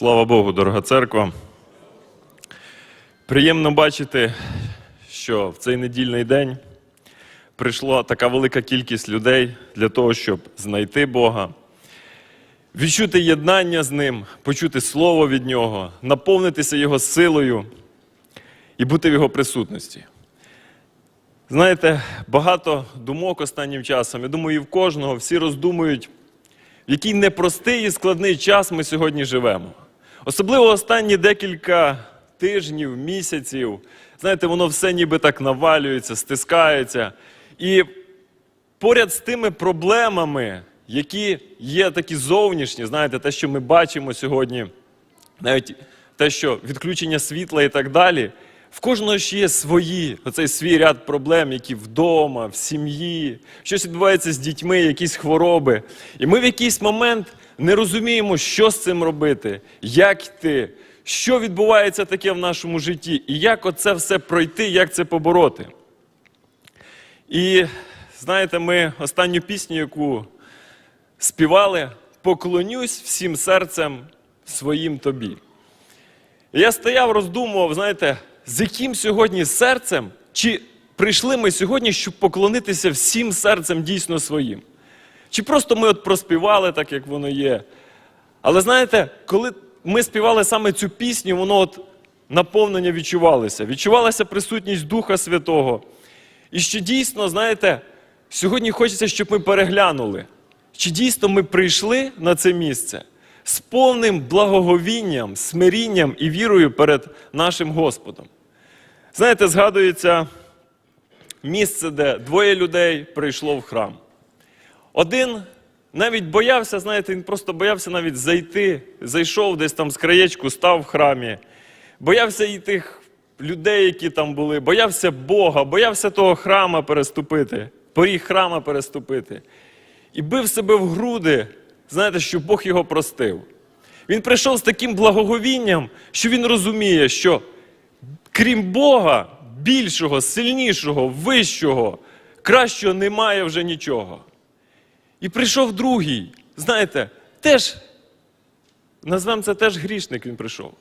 Слава Богу, дорога церква. Приємно бачити, що в цей недільний день прийшла така велика кількість людей для того, щоб знайти Бога, відчути єднання з Ним, почути Слово від Нього, наповнитися Його силою і бути в Його присутності. Знаєте, багато думок останнім часом. Я думаю, і в кожного всі роздумують, в який непростий і складний час ми сьогодні живемо. Особливо останні декілька тижнів, місяців. Знаєте, воно все ніби так навалюється, стискається. І поряд з тими проблемами, які є такі зовнішні, знаєте, те, що ми бачимо сьогодні, навіть те, що відключення світла і так далі. В кожного ж є свої, оцей свій ряд проблем, які вдома, в сім'ї, щось відбувається з дітьми, якісь хвороби. І ми в якийсь момент не розуміємо, що з цим робити, як йти, що відбувається таке в нашому житті, і як оце все пройти, як це побороти. І знаєте, ми останню пісню, яку співали, поклонюсь всім серцем своїм тобі. І я стояв, роздумував, знаєте, з яким сьогодні серцем, чи прийшли ми сьогодні, щоб поклонитися всім серцем дійсно своїм? Чи просто ми от проспівали так, як воно є? Але знаєте, коли ми співали саме цю пісню, воно от наповнення відчувалося. Відчувалася присутність Духа Святого. І що дійсно, знаєте, сьогодні хочеться, щоб ми переглянули, чи дійсно ми прийшли на це місце з повним благоговінням, смирінням і вірою перед нашим Господом. Знаєте, згадується місце, де двоє людей прийшло в храм. Один навіть боявся, знаєте, він просто боявся навіть зайти, зайшов десь там з краєчку, став в храмі, боявся і тих людей, які там були, боявся Бога, боявся того храма переступити, поріг храма переступити. І бив себе в груди, знаєте, що Бог його простив. Він прийшов з таким благоговінням, що він розуміє, що крім Бога, більшого, сильнішого, вищого, кращого немає вже нічого. І прийшов другий, знаєте, теж, назвемо це теж грішник він прийшов.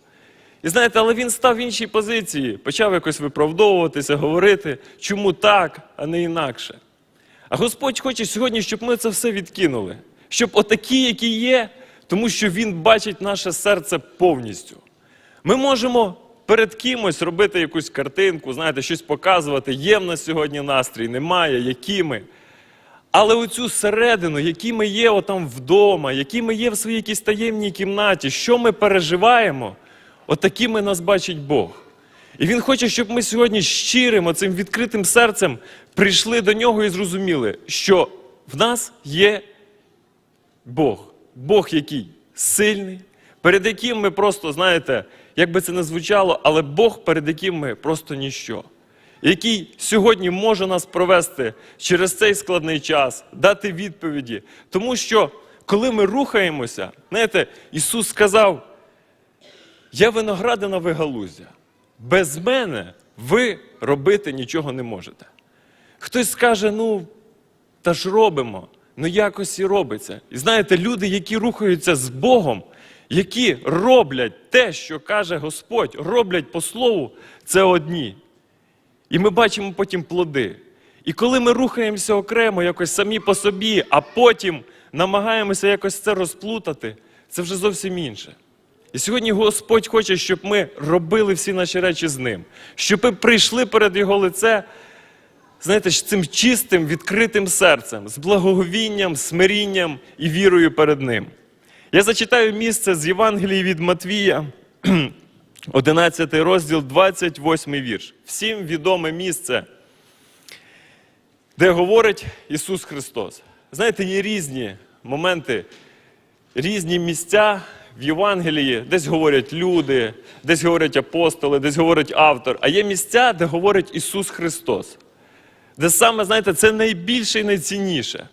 І знаєте, але він став в іншій позиції, почав якось виправдовуватися, говорити, чому так, а не інакше. А Господь хоче сьогодні, щоб ми це все відкинули, щоб отакі, які є, тому що Він бачить наше серце повністю. Ми можемо перед кимось робити якусь картинку, знаєте, щось показувати, є в нас сьогодні настрій, немає, які ми. Але оцю середину, які ми є отам вдома, які ми є в своїй якійсь таємній кімнаті, що ми переживаємо, отакими нас бачить Бог. І Він хоче, щоб ми сьогодні щирим, оцим відкритим серцем прийшли до нього і зрозуміли, що в нас є Бог. Бог, який сильний, перед яким ми просто, знаєте, як би це не звучало, але Бог, перед яким ми просто ніщо. Який сьогодні може нас провести через цей складний час, дати відповіді. Тому що, коли ми рухаємося, знаєте, Ісус сказав: Я виноградина ви галузя. Без мене ви робити нічого не можете. Хтось скаже, ну, та ж робимо, ну якось і робиться. І знаєте, люди, які рухаються з Богом, які роблять те, що каже Господь, роблять по слову, це одні. І ми бачимо потім плоди. І коли ми рухаємося окремо, якось самі по собі, а потім намагаємося якось це розплутати, це вже зовсім інше. І сьогодні Господь хоче, щоб ми робили всі наші речі з ним, щоб ми прийшли перед Його лице, знаєте, цим чистим, відкритим серцем, з благоговінням, смирінням і вірою перед Ним. Я зачитаю місце з Євангелії від Матвія, 11 розділ, 28 вірш. Всім відоме місце, де говорить Ісус Христос. Знаєте, є різні моменти, різні місця в Євангелії, десь говорять люди, десь говорять апостоли, десь говорить автор, а є місця, де говорить Ісус Христос. Де саме, знаєте, це найбільше і найцінніше.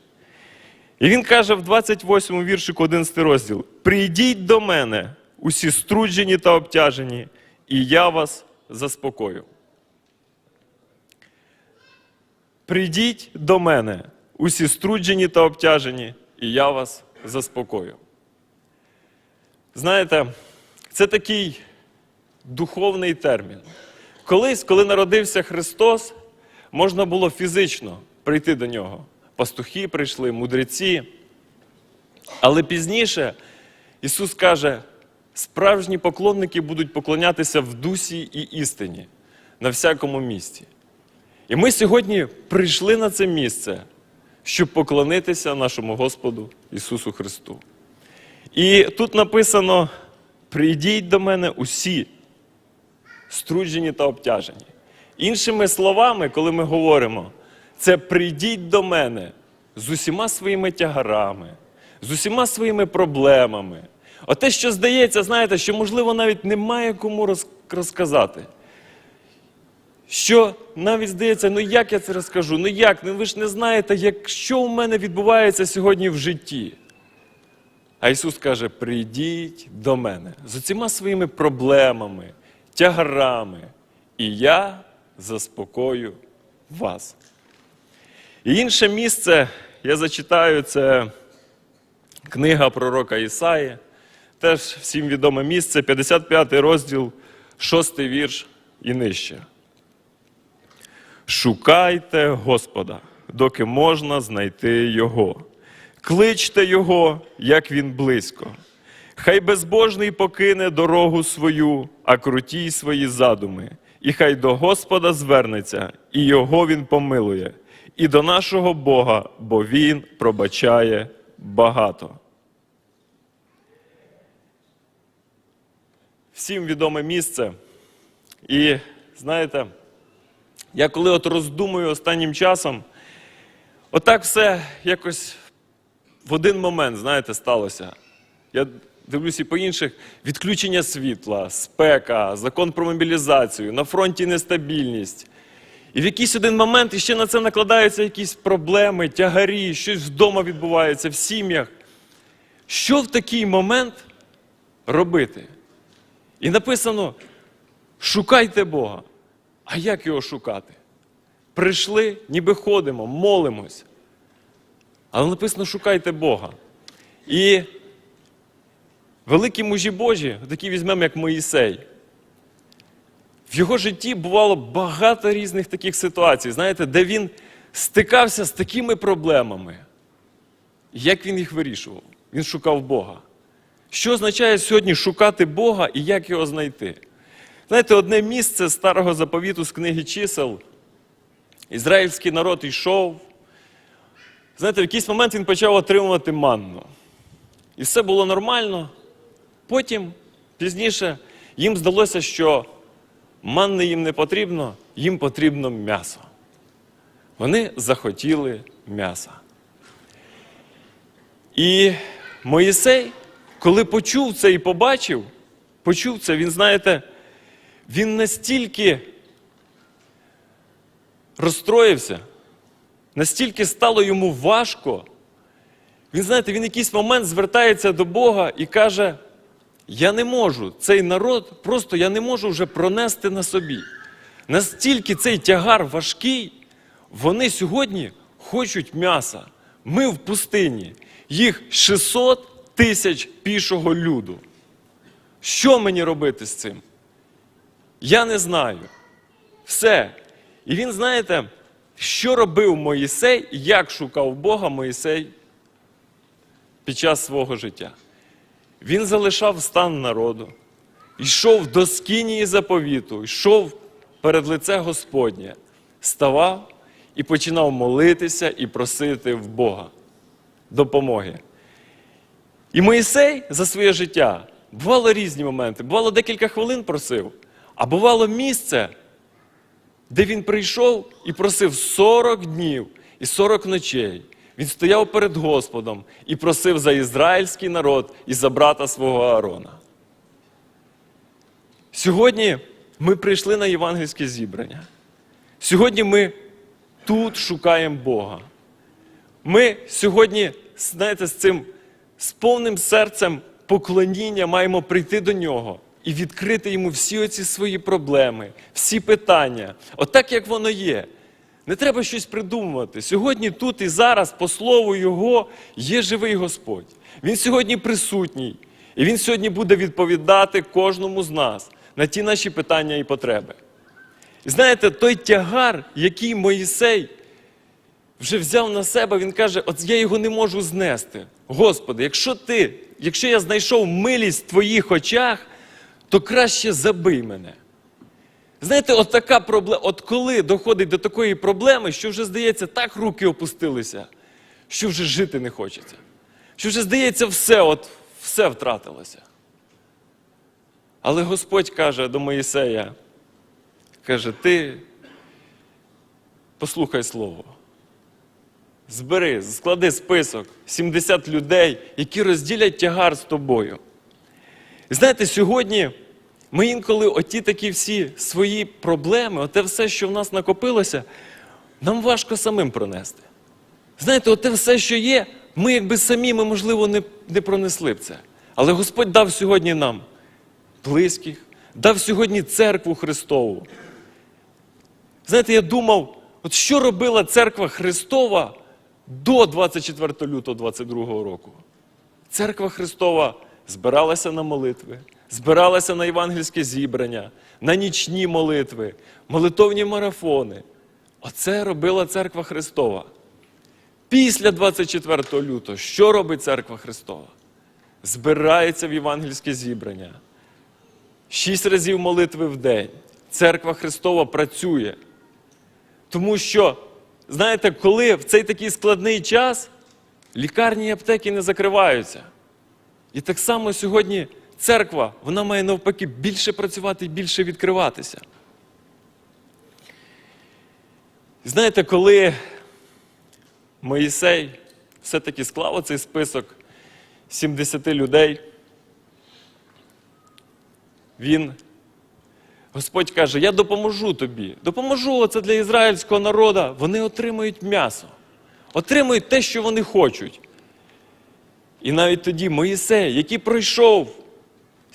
І він каже в 28 віршику 11 розділ: Прийдіть до мене, усі струджені та обтяжені, і я вас заспокою. Прийдіть до мене, усі струджені та обтяжені, і я вас заспокою. Знаєте, це такий духовний термін. Колись, коли народився Христос, можна було фізично прийти до нього. Пастухи прийшли, мудреці. Але пізніше Ісус каже, справжні поклонники будуть поклонятися в дусі і істині на всякому місці. І ми сьогодні прийшли на це місце, щоб поклонитися нашому Господу Ісусу Христу. І тут написано: прийдіть до мене усі, струджені та обтяжені. Іншими словами, коли ми говоримо, це прийдіть до мене з усіма своїми тягарами, з усіма своїми проблемами. Оте, що здається, знаєте, що, можливо, навіть немає кому роз- розказати. Що навіть здається, ну як я це розкажу? Ну як? Ну ви ж не знаєте, як, що у мене відбувається сьогодні в житті. А Ісус каже: прийдіть до мене з усіма своїми проблемами, тягарами, і я заспокою вас. І інше місце я зачитаю, це книга пророка Ісаї, теж всім відоме місце, 55 розділ, 6 вірш і нижче. Шукайте Господа, доки можна знайти Його. Кличте Його, як він близько. Хай безбожний покине дорогу свою, а круті свої задуми. І хай до Господа звернеться, і Його Він помилує, і до нашого Бога, бо Він пробачає багато. Всім відоме місце. І знаєте, я коли от роздумую останнім часом, отак все якось в один момент, знаєте, сталося. Я дивлюся по інших відключення світла, спека, закон про мобілізацію, на фронті нестабільність. І в якийсь один момент іще на це накладаються якісь проблеми, тягарі, щось вдома відбувається в сім'ях. Що в такий момент робити? І написано: шукайте Бога. А як його шукати? Прийшли, ніби ходимо, молимось. Але написано, шукайте Бога. І великі мужі Божі, такі візьмемо, як Моїсей. В його житті бувало багато різних таких ситуацій, знаєте, де він стикався з такими проблемами. Як він їх вирішував? Він шукав Бога. Що означає сьогодні шукати Бога і як його знайти? Знаєте, одне місце старого заповіту з книги чисел. Ізраїльський народ йшов. Знаєте, в якийсь момент він почав отримувати манну. І все було нормально. Потім, пізніше, їм здалося, що манни їм не потрібно, їм потрібно м'ясо. Вони захотіли м'яса. І Моїсей, коли почув це і побачив, почув це, він, знаєте, він настільки розстроївся, настільки стало йому важко. Він, знаєте, він якийсь момент звертається до Бога і каже: Я не можу, цей народ, просто я не можу вже пронести на собі. Настільки цей тягар важкий, вони сьогодні хочуть м'яса. Ми в пустині, їх 600 тисяч пішого люду. Що мені робити з цим? Я не знаю. Все. І він, знаєте, що робив Моїсей, як шукав Бога Моїсей під час свого життя. Він залишав стан народу, йшов до скинії заповіту, йшов перед лице Господнє, ставав і починав молитися і просити в Бога допомоги. І Моїсей за своє життя бувало різні моменти. Бувало декілька хвилин просив, а бувало місце, де він прийшов і просив 40 днів і 40 ночей. Він стояв перед Господом і просив за ізраїльський народ і за брата свого Аарона. Сьогодні ми прийшли на євангельське зібрання. Сьогодні ми тут шукаємо Бога. Ми сьогодні, знаєте, з цим з повним серцем поклоніння маємо прийти до нього і відкрити йому всі оці свої проблеми, всі питання, отак, як воно є. Не треба щось придумувати. Сьогодні, тут і зараз, по слову Його, є живий Господь. Він сьогодні присутній. І Він сьогодні буде відповідати кожному з нас на ті наші питання і потреби. І знаєте, той тягар, який Моїсей вже взяв на себе, він каже: от я його не можу знести. Господи, якщо ти, якщо я знайшов милість в твоїх очах, то краще забий мене. Знаєте, от така проблема, от коли доходить до такої проблеми, що вже здається, так руки опустилися, що вже жити не хочеться. Що вже здається, все, от все втратилося. Але Господь каже до Моїсея, каже, ти послухай слово. Збери, склади список 70 людей, які розділять тягар з тобою. І знаєте, сьогодні ми інколи оті такі всі свої проблеми, оте все, що в нас накопилося, нам важко самим пронести. Знаєте, оте все, що є, ми якби самі, ми, можливо, не, не пронесли б це. Але Господь дав сьогодні нам близьких, дав сьогодні церкву Христову. Знаєте, я думав, от що робила церква Христова до 24 лютого 22 року? Церква Христова збиралася на молитви, збиралася на євангельське зібрання, на нічні молитви, молитовні марафони. Оце робила церква Христова. Після 24 лютого, що робить церква Христова? Збирається в євангельське зібрання. Шість разів молитви в день. Церква Христова працює. Тому що, знаєте, коли в цей такий складний час лікарні і аптеки не закриваються. І так само сьогодні церква, вона має навпаки більше працювати і більше відкриватися. Знаєте, коли Моїсей все-таки склав оцей список 70 людей, він, Господь каже, я допоможу тобі, допоможу оце для ізраїльського народу, вони отримають м'ясо, отримають те, що вони хочуть. І навіть тоді Моїсей, який пройшов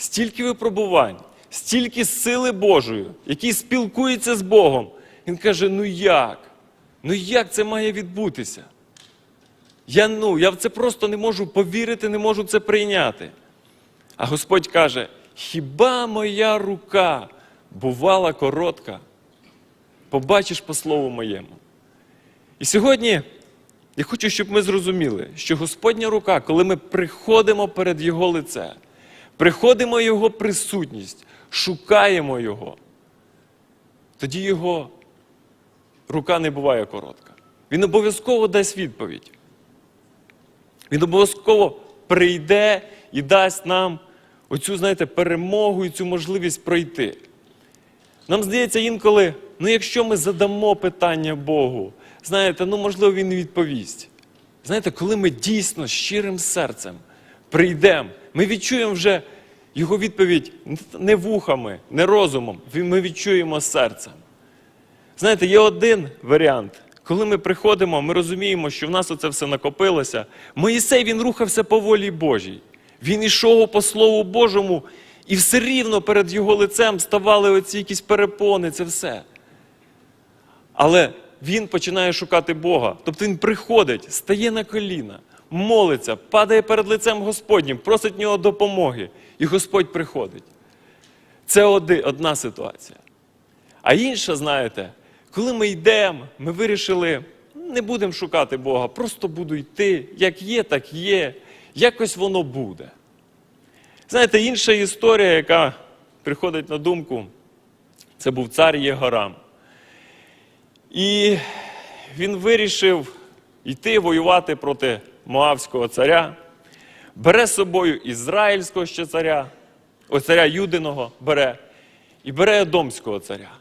стільки випробувань, стільки сили Божої, який спілкується з Богом, він каже: ну як? Ну як це має відбутися? Я ну, я в це просто не можу повірити, не можу це прийняти. А Господь каже: хіба моя рука бувала коротка? Побачиш по слову моєму. І сьогодні я хочу, щоб ми зрозуміли, що Господня рука, коли ми приходимо перед Його лице, приходимо в Його присутність, шукаємо Його, тоді Його рука не буває коротка. Він обов'язково дасть відповідь. Він обов'язково прийде і дасть нам оцю, знаєте, перемогу і цю можливість пройти. Нам здається інколи, ну якщо ми задамо питання Богу, знаєте, ну можливо, Він відповість. Знаєте, коли ми дійсно щирим серцем прийдемо, ми відчуємо вже Його відповідь не вухами, не розумом, ми відчуємо серцем. Знаєте, є один варіант. Коли ми приходимо, ми розуміємо, що в нас оце все накопилося. Моїсей він рухався по волі Божій. Він ішов по Слову Божому, і все рівно перед його лицем ставали оці якісь перепони, це все. Але він починає шукати Бога. Тобто він приходить, стає на коліна, молиться, падає перед лицем Господнім, просить нього допомоги. І Господь приходить. Це одна ситуація. А інша, знаєте, коли ми йдемо, ми вирішили, не будемо шукати Бога, просто буду йти, як є, так є, якось воно буде. Знаєте, інша історія, яка приходить на думку, це був цар Єгорам. І він вирішив йти воювати проти Моавського царя, бере з собою ізраїльського ще царя, царя Юдиного бере, і бере Едомського царя.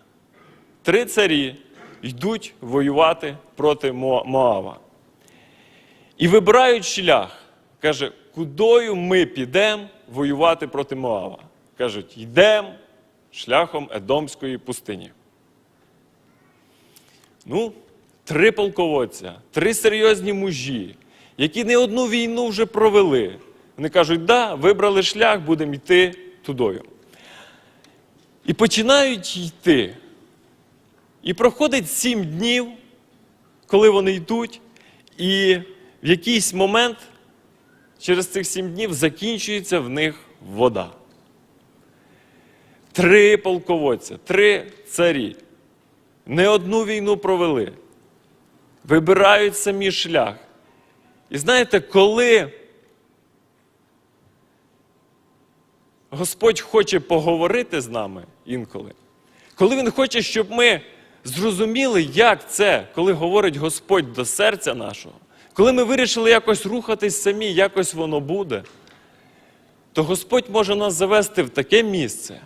Три царі йдуть воювати проти Моава. І вибирають шлях. Каже, кудою ми підемо воювати проти Моава? Кажуть, йдемо шляхом Едомської пустині. Ну, три полководця, три серйозні мужі, які не одну війну вже провели. Вони кажуть, да, вибрали шлях, будемо йти тудою. І починають йти. І проходить сім днів, коли вони йдуть, і в якийсь момент через цих сім днів закінчується в них вода. Три полководця, три царі. Не одну війну провели. Вибирають самі шлях. І знаєте, коли Господь хоче поговорити з нами інколи, коли Він хоче, щоб ми зрозуміли, як це, коли говорить Господь до серця нашого, коли ми вирішили якось рухатись самі, якось воно буде, то Господь може нас завести в таке місце,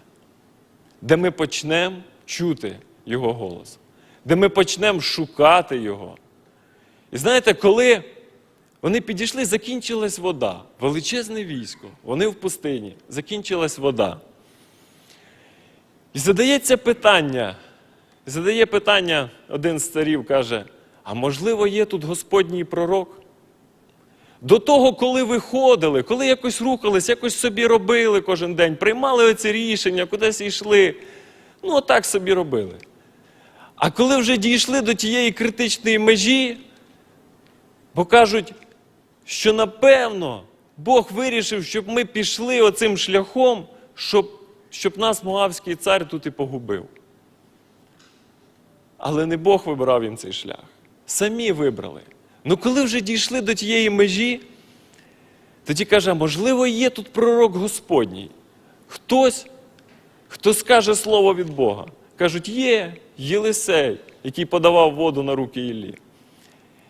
де ми почнемо чути Його голос, де ми почнемо шукати Його. І знаєте, коли вони підійшли, закінчилась вода, величезне військо, вони в пустині, закінчилась вода. І задається питання, задає питання один з царів, каже: а можливо, є тут Господній пророк? До того, коли виходили, коли якось рухались, якось собі робили кожен день, приймали оці рішення, кудись йшли. Ну, отак собі робили. А коли вже дійшли до тієї критичної межі, бо кажуть, що напевно Бог вирішив, щоб ми пішли оцим шляхом, щоб, щоб нас Моавський цар тут і погубив. Але не Бог вибирав їм цей шлях. Самі вибрали. Ну коли вже дійшли до тієї межі, тоді каже, можливо, є тут пророк Господній. Хтось, хто скаже слово від Бога. Кажуть, є Єлисей, який подавав воду на руки Іллі.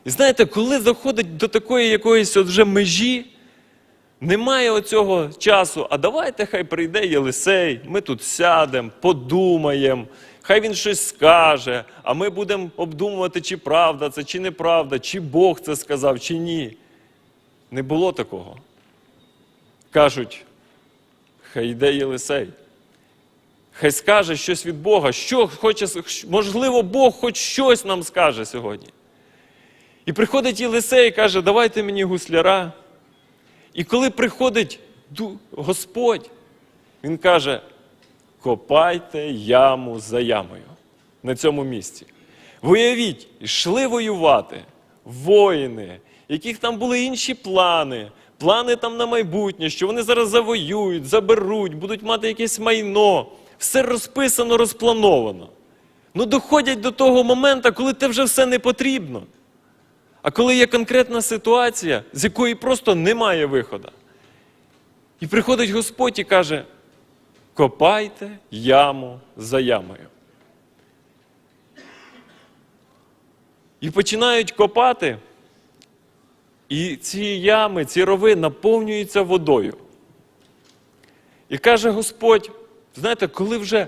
І знаєте, коли заходить до такої якоїсь от вже межі, немає оцього часу, а давайте хай прийде Єлисей, ми тут сядемо, подумаємо, хай він щось скаже, а ми будемо обдумувати, чи правда це, чи неправда, чи Бог це сказав, чи ні. Не було такого. Кажуть, хай йде Єлисей. Хай скаже щось від Бога, що хоче, можливо, Бог хоч щось нам скаже сьогодні. І приходить Єлисей і каже, давайте мені гусляра. І коли приходить Господь, він каже, копайте яму за ямою на цьому місці. Виявіть, йшли воювати воїни, яких там були інші плани, плани там на майбутнє, що вони зараз завоюють, заберуть, будуть мати якесь майно. Все розписано, розплановано. Ну доходять до того моменту, коли те вже все не потрібно. А коли є конкретна ситуація, з якої просто немає виходу. І приходить Господь і каже: копайте яму за ямою. І починають копати, і ці ями, ці рови наповнюються водою. І каже Господь: знаєте, коли вже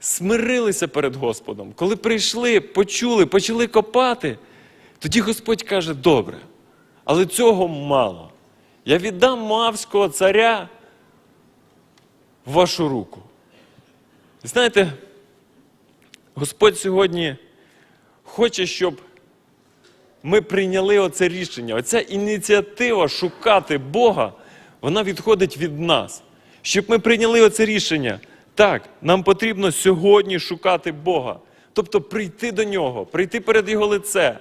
смирилися перед Господом, коли прийшли, почули, почали копати, тоді Господь каже: добре, але цього мало. Я віддам Моавського царя в вашу руку. І знаєте, Господь сьогодні хоче, щоб ми прийняли оце рішення. Оця ініціатива шукати Бога, вона відходить від нас. Щоб ми прийняли оце рішення. Так, нам потрібно сьогодні шукати Бога. Тобто прийти до Нього, прийти перед Його лице.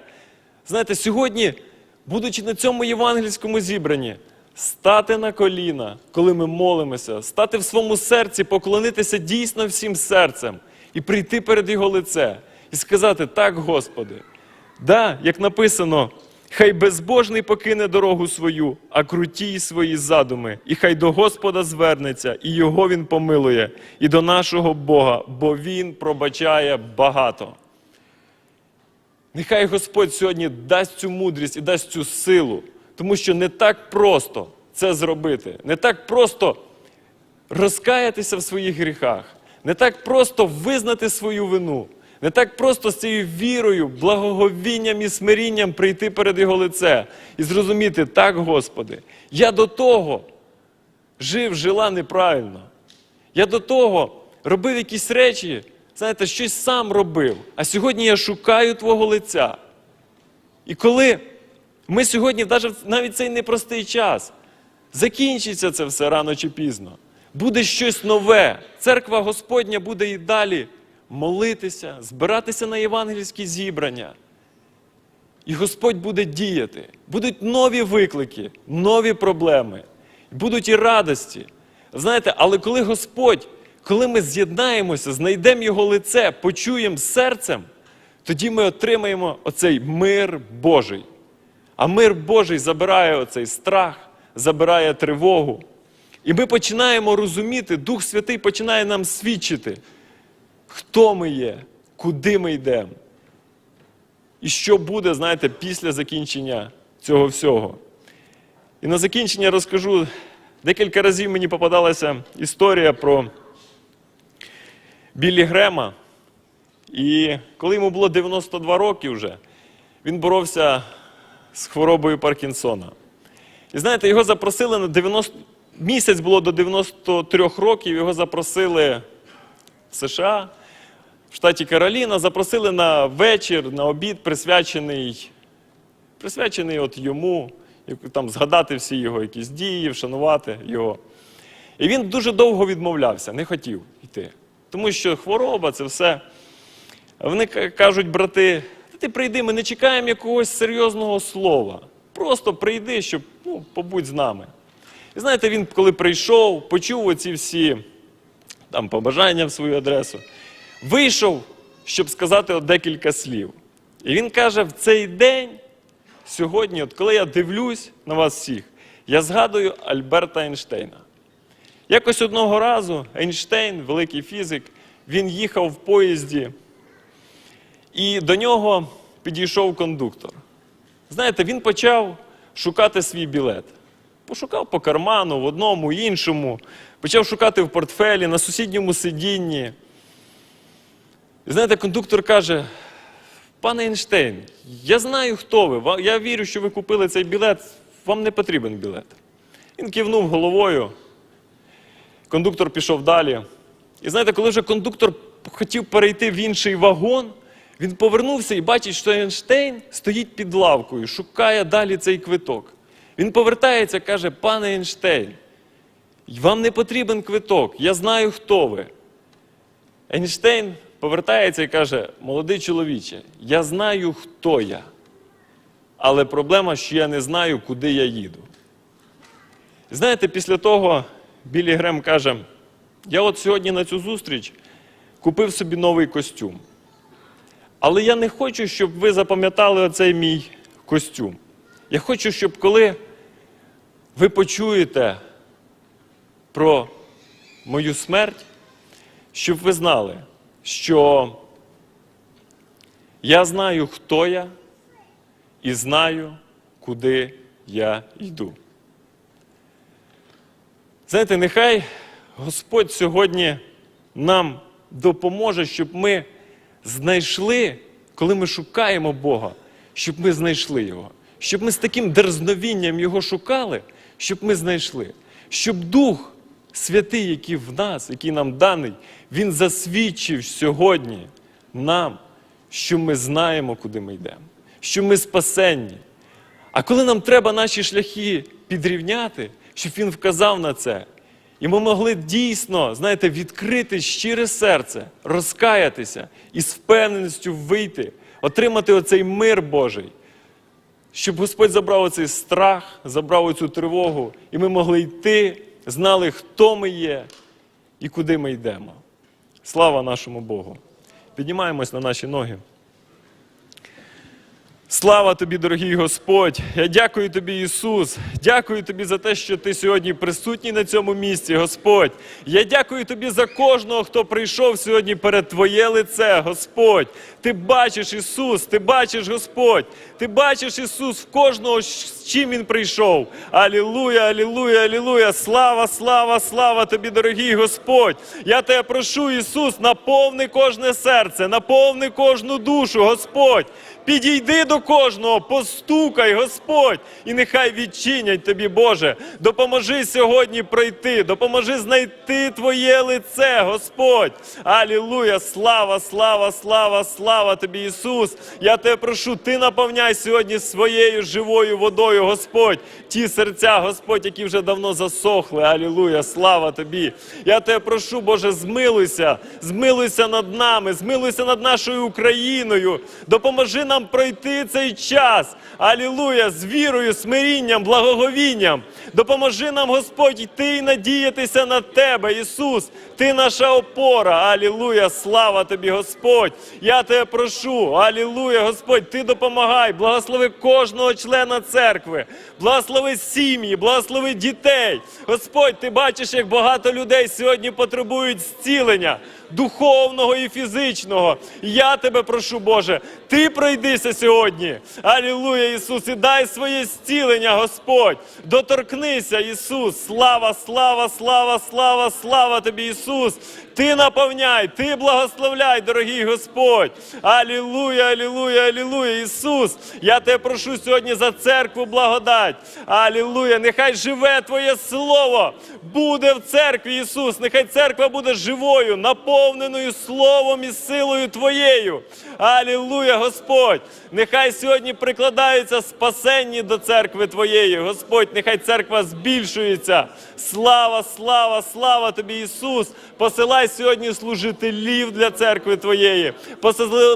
Знаєте, сьогодні, будучи на цьому євангельському зібранні, стати на коліна, коли ми молимося, стати в своєму серці, поклонитися дійсно всім серцем і прийти перед Його лице і сказати: так, Господи, да, як написано, хай безбожний покине дорогу свою, а круті свої задуми, і хай до Господа звернеться, і Його Він помилує, і до нашого Бога, бо Він пробачає багато. Нехай Господь сьогодні дасть цю мудрість і дасть цю силу, тому що не так просто це зробити, не так просто розкаятися в своїх гріхах, не так просто визнати свою вину, не так просто з цією вірою, благоговінням і смирінням прийти перед Його лице і зрозуміти, так, Господи, я до того жив, жила неправильно. Я до того робив якісь речі, знаєте, щось сам робив. А сьогодні я шукаю Твого лиця. І коли ми сьогодні, навіть цей непростий час, закінчиться це все рано чи пізно, буде щось нове. Церква Господня буде і далі молитися, збиратися на євангельські зібрання. І Господь буде діяти. Будуть нові виклики, нові проблеми, будуть і радості. Знаєте, але коли Господь, коли ми з'єднаємося, знайдемо Його лице, почуємо серцем, тоді ми отримаємо оцей мир Божий. А мир Божий забирає оцей страх, забирає тривогу. І ми починаємо розуміти, Дух Святий починає нам свідчити, хто ми є, куди ми йдемо. І що буде, знаєте, після закінчення цього всього. І на закінчення розкажу, декілька разів мені попадалася історія про Біллі Грема. І коли йому було 92 роки вже, він боровся з хворобою Паркінсона. І знаєте, його запросили на 90... Місяць було до 93 років, його запросили в США, в штаті Кароліна, запросили на вечір, на обід, присвячений, присвячений от йому, там згадати всі його якісь дії, вшанувати його. І він дуже довго відмовлявся, не хотів йти. Тому що хвороба це все. Вони кажуть, брати, ти прийди, ми не чекаємо якогось серйозного слова. Просто прийди, щоб ну, побудь з нами. І знаєте, він, коли прийшов, почув оці всі там, побажання в свою адресу, вийшов, щоб сказати от декілька слів. І він каже: в цей день, сьогодні, от коли я дивлюсь на вас всіх, я згадую Альберта Ейнштейна. Якось одного разу Ейнштейн, великий фізик, він їхав в поїзді, і до нього підійшов кондуктор. Знаєте, він почав шукати свій білет. Пошукав по карману, в одному, іншому, почав шукати в портфелі, на сусідньому сидінні. І знаєте, кондуктор каже: пане Ейнштейн, я знаю, хто ви. Я вірю, що ви купили цей білет, вам не потрібен білет. Він кивнув головою. Кондуктор пішов далі. І знаєте, коли вже кондуктор хотів перейти в інший вагон, він повернувся і бачить, що Ейнштейн стоїть під лавкою, шукає далі цей квиток. Він повертається і каже: пане Ейнштейн, вам не потрібен квиток, я знаю, хто ви. Ейнштейн повертається і каже: молодий чоловіче, я знаю, хто я. Але проблема, що я не знаю, куди я їду. Знаєте, після того Білі Грем каже: я от сьогодні на цю зустріч купив собі новий костюм. Але я не хочу, щоб ви запам'ятали оцей мій костюм. Я хочу, щоб коли ви почуєте про мою смерть, щоб ви знали, що я знаю, хто я, і знаю, куди я йду. Знаєте, нехай Господь сьогодні нам допоможе, щоб ми знайшли, коли ми шукаємо Бога, щоб ми знайшли Його, щоб ми з таким дерзновінням Його шукали, щоб ми знайшли, щоб Дух Святий, який в нас, який нам даний, Він засвідчив сьогодні нам, що ми знаємо, куди ми йдемо, що ми спасенні. А коли нам треба наші шляхи підрівняти, щоб він вказав на це, і ми могли дійсно, знаєте, відкрити щире серце, розкаятися і з впевненістю вийти, отримати оцей мир Божий, щоб Господь забрав оцей страх, забрав оцю тривогу, і ми могли йти, знали, хто ми є і куди ми йдемо. Слава нашому Богу! Піднімаємось на наші ноги. Слава тобі, дорогий Господь! Я дякую тобі, Ісус. Дякую тобі за те, що ти сьогодні присутній на цьому місці, Господь. Я дякую тобі за кожного, хто прийшов сьогодні перед Твоє лице, Господь. Ти бачиш Ісус, ти бачиш Господь. Ти бачиш Ісус в кожного, з чим Він прийшов. Алілуя, алілуя, алілуя. Слава, слава, слава тобі, дорогий Господь. Я тебе прошу, Ісус, наповни кожне серце, наповни кожну душу, Господь. Підійди до кожного, постукай, Господь, і нехай відчинять тобі, Боже. Допоможи сьогодні пройти, допоможи знайти Твоє лице, Господь. Алілуя! Слава, слава, слава, слава тобі, Ісус. Я тебе прошу, ти наповняй сьогодні своєю живою водою, Господь. Ті серця, Господь, які вже давно засохли. Алілуя, слава тобі. Я тебе прошу, Боже, змилуйся, змилуйся над нами, змилуйся над нашою Україною. Допоможи нам нам пройти цей час. Алілуя, з вірою, смирінням, благоговінням. Допоможи нам, Господь, йти і надіятися на Тебе, Ісус. Ти наша опора. Алілуя, слава тобі, Господь. Я тебе прошу. Алілуя, Господь, ти допомагай. Благослови кожного члена церкви. Благослови сім'ї, благослови дітей. Господь, ти бачиш, як багато людей сьогодні потребують зцілення духовного і фізичного. Я тебе прошу, Боже, ти пройдися сьогодні. Алілуя, Ісус, і дай своє зцілення, Господь. Доторкнися, Ісус. Слава, слава, слава, слава, слава тобі, Ісус. Ти наповняй, ти благословляй, дорогий Господь. Алілуя, алілуя, алілуя, Ісус. Я тебе прошу сьогодні за церкву благодать. Алілуя. Нехай живе Твоє Слово. Буде в церкві, Ісус. Нехай церква буде живою, наповненою Словом і силою Твоєю. Алілуя, Господь. Нехай сьогодні прикладаються спасенні до церкви Твоєї. Господь, нехай церква збільшується. Слава, слава, слава Тобі, Ісус. Посилай сьогодні служителів для церкви Твоєї.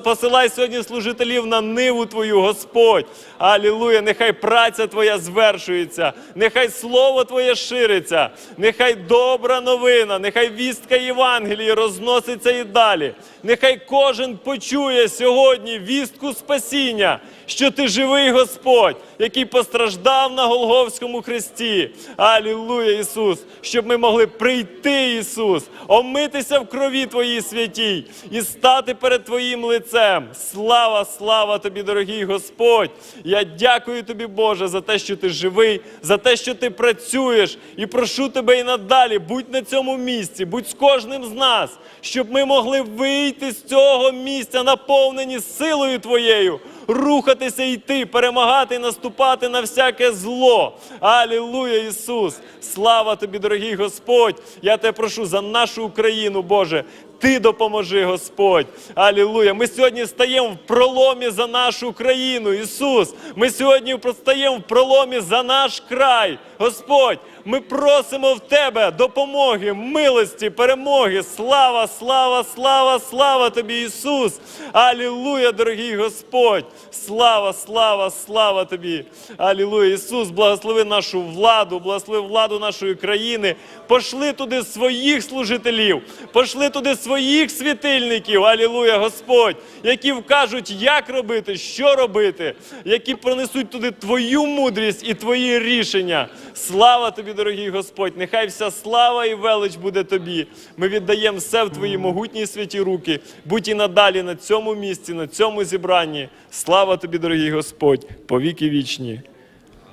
Посилай сьогодні служителів на ниву Твою, Господь. Алілуя. Нехай праця Твоя звершується. Нехай Слово Твоє шириться. Нехай добра новина, нехай вістка Євангелії розноситься і далі. Нехай кожен почує сьогодні вістку спасіння, що ти живий Господь, який постраждав на Голговському хресті. Алілуя, Ісус, щоб ми могли прийти, Ісус, омитися в крові Твоїй святій і стати перед Твоїм лицем. Слава, слава Тобі, дорогий Господь. Я дякую Тобі, Боже, за те, що ти живий, за те, що ти працюєш, і прошу тебе і надалі. Будь на цьому місці, будь з кожним з нас, щоб ми могли вийти з цього місця, наповнені силою Твоєю, рухатися йти, перемагати наступати на всяке зло. Алілуя, Ісус! Слава тобі, дорогий Господь! Я тебе прошу за нашу Україну, Боже. Ти допоможи, Господь. Алілуя. Ми сьогодні стаємо в проломі за нашу країну, Ісус. Ми сьогодні стаємо в проломі за наш край. Господь, ми просимо в Тебе допомоги, милості, перемоги. Слава, слава, слава, слава Тобі, Ісус. Алілуя, дорогий Господь. Слава, слава, слава Тобі. Алілуя. Ісус, благослови нашу владу, благослови владу нашої країни. Пошли туди своїх служителів, пошли туди своїх світильників. Алілуя, Господь, які вкажуть, як робити, що робити, які принесуть туди Твою мудрість і Твої рішення. Слава тобі, дорогий Господь! Нехай вся слава і велич буде тобі. Ми віддаємо все в твої могутні святі руки. Будь і надалі на цьому місці, на цьому зібранні. Слава тобі, дорогий Господь, по віки вічні.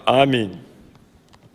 Амінь.